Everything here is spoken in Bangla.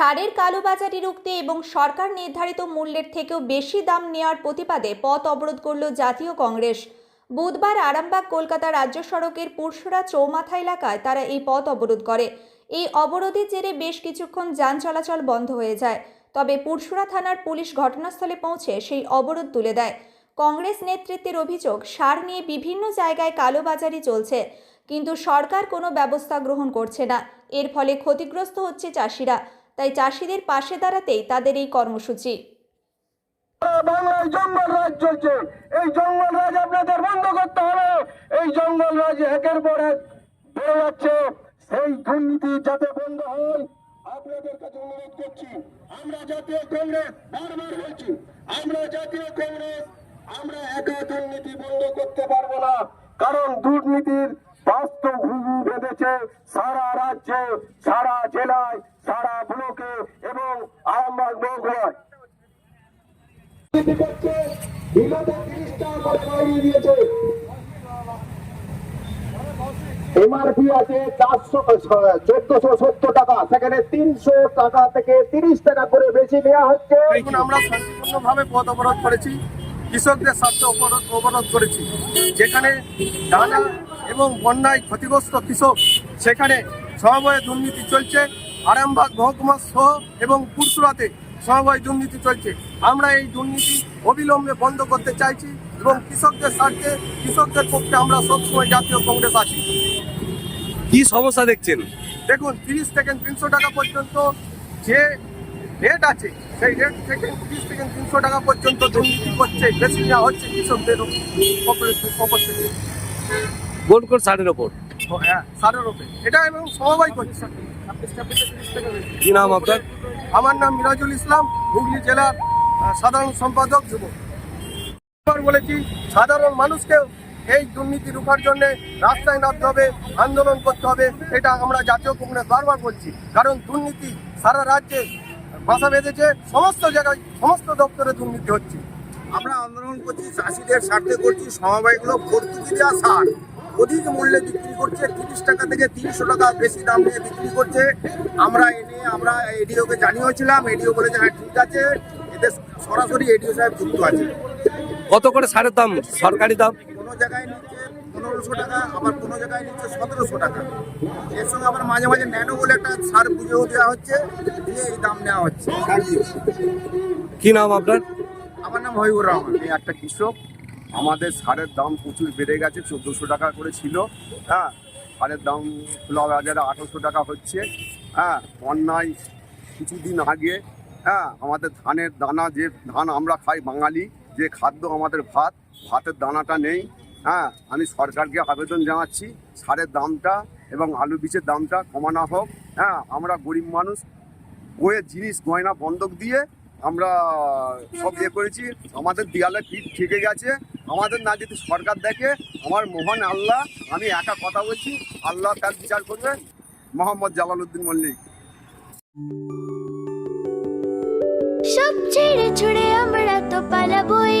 সারের কালোবাজারি রুখতে এবং সরকার নির্ধারিত মূল্যের থেকেও বেশি দাম নেওয়ার প্রতিবাদে পথ অবরোধ করল জাতীয় কংগ্রেস। বুধবার আরামবাগ, কলকাতা রাজ্য সড়কের পুরসুরা চৌমাথা এলাকায় তারা এই পথ অবরোধ করে। এই অবরোধের জেরে বেশ কিছুক্ষণ যান চলাচল বন্ধ হয়ে যায়। তবে পুরসুরা থানার পুলিশ ঘটনাস্থলে পৌঁছে সেই অবরোধ তুলে দেয়। কংগ্রেস নেতৃত্বের অভিযোগ, সার নিয়ে বিভিন্ন জায়গায় কালোবাজারি চলছে, কিন্তু সরকার কোনো ব্যবস্থা গ্রহণ করছে না। এর ফলে ক্ষতিগ্রস্ত হচ্ছে চাষিরা। তাই চাষিদের পাশে দাঁড়াতেই তাদের এই কর্মসূচি। বাংলায় জঙ্গল রাজ চলছে। এই জঙ্গল রাজ আপনাদের বন্ধ করতে হবে। এই জঙ্গল রাজ একের পর এক বেড়ে যাচ্ছে। সেই দুর্নীতি যাতে বন্ধ হয়, আপনাদের কাছে অনুরোধ করছি। আমরা জাতীয় কংগ্রেস বারবার বলছি, আমরা জাতীয় কংগ্রেস, আমরা একা দুর্নীতি বন্ধ করতে পারব না। কারণ দুর্নীতির বাস্তব ঘুঘু বেঁধেছে সারা রাজ্যে, সারা জেলায়, সারা ব্লকে এবং আরামবাগ মহকুমায় দুর্নীতি করছে বিগত তিরিশ টাকা করে বাড়িয়ে দিয়েছে এমআরপি আছে চারশো চোদ্দশো সত্তর টাকা সেখানে তিনশো টাকা থেকে তিরিশ টাকা করে বেশি নেওয়া হচ্ছে। আমরা শান্তিপূর্ণভাবে পথ অবরোধ করেছি কৃষকদের স্বার্থে অবরোধ অবরোধ করেছি। যেখানে দানা এবং বন্যায় ক্ষতিগ্রস্ত কৃষক সেখানে সমবায় দুর্নীতি চলছে। আরামবাগ মহকুমা সহ এবং পুরসুরাতে সমবায় দুর্নীতি চলছে। আমরা এই দুর্নীতি অবিলম্বে বন্ধ করতে চাইছি এবং কৃষকদের স্বার্থে কৃষকদের পক্ষে আমরা সবসময় জাতীয় কংগ্রেস আছি। কি সমস্যা দেখছেন? দেখুন তিরিশ থেকে তিনশো টাকা পর্যন্ত যে রেট আছে সেই রেট থেকে তিরিশ থেকে তিনশো টাকা পর্যন্ত দুর্নীতি করছে বেশি নেওয়া হচ্ছে কৃষকদের ওপর থেকে কোন কোন সারের ওপর? ও হ্যাঁ সারের ওপর। এটা এবং সমবায় করছে। কি নাম আপনার? আমার নাম মিরাজুল ইসলাম, হুগলি জেলার সাধারণ সম্পাদক যুব। বলেছি, সাধারণ মানুষকে এই দুর্নীতি রুখার জন্য রাস্তায় নামতে হবে, আন্দোলন করতে হবে, এটা আমরা জাতীয় কংগ্রেস বারবার বলছি। কারণ দুর্নীতি সারা রাজ্যে বাসা বেঁধেছে, সমস্ত জায়গায়, সমস্ত দপ্তরে দুর্নীতি হচ্ছে। আমরা আন্দোলন করছি, চাষিদের স্বার্থে করছি, সমবায়গুলো ভর্তুকি দেওয়া সার। অধিক মূল্যে বিক্রি করছে তিরিশ টাকা থেকে তিনশো টাকা বেশি দাম নিয়ে বিক্রি করছে। আমরা এনে আমরা এডিওকে জানিয়েছিলাম এডিও বলেছে হ্যাঁ ঠিক আছে। এতে সরাসরি এডিও সাহেব যুক্ত আছে। কত করে সারের দাম? সরকারি দাম? কোনো জায়গায় নিচ্ছে পনেরোশো টাকা আবার কোনো জায়গায় নিচ্ছে সতেরোশো টাকা। এর সঙ্গে আবার মাঝে মাঝে ন্যানো বলে একটা সার বুঝেও দেওয়া হচ্ছে দিয়ে এই দাম নেওয়া হচ্ছে। কি নাম আপনার? আমার নাম হবিবুর রহমান আমি একটা কৃষক। আমাদের সারের দাম প্রচুর বেড়ে গেছে, চোদ্দোশো টাকা করে ছিল হ্যাঁ? সারের দাম খোলা বাজারে আঠারোশো টাকা হচ্ছে হ্যাঁ? বন্যায় কিছুদিন আগে হ্যাঁ? আমাদের ধানের দানা, যে ধান আমরা খাই বাঙালি, যে খাদ্য আমাদের ভাত, ভাতের দানাটা নেই হ্যাঁ? আমি সরকারকে আবেদন জানাচ্ছি, সারের দামটা এবং আলু বীজের দামটা কমানো হোক হ্যাঁ? আমরা গরিব মানুষ বইয়ের জিনিস, গয়না, বন্ধক দিয়ে আমরা সব ইয়ে করেছি, আমাদের দেয়ালে পিঠ থেকে গেছে আমাদের না যদি সরকার দেখে, আমার মোহন আল্লাহ, আমি একা কথা বলছি, আল্লাহ তার বিচার করবে মোহাম্মদ জালালউদ্দিন মল্লিক। সব ছেড়ে ছুড়ে আমরা তো পালাবই।